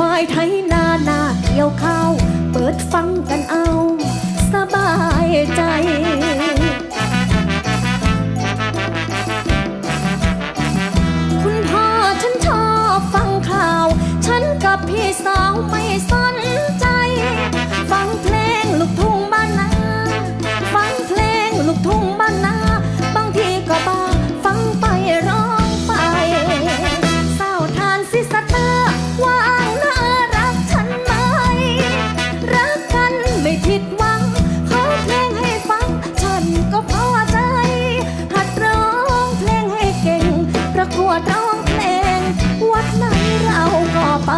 ควายไทยนาหน้าเกี่ยวข้าว เปิดฟังกันเอา สบายใจคุณพ่อฉันชอบฟังข่าวฉันกับพี่สาวไม่สนใจ ฟังเพลงลูกทุ่งบ้านนา ฟังเพลงลูกทุ่งบ้านนา ดร้องเพลง วัดไหนเราก็ไป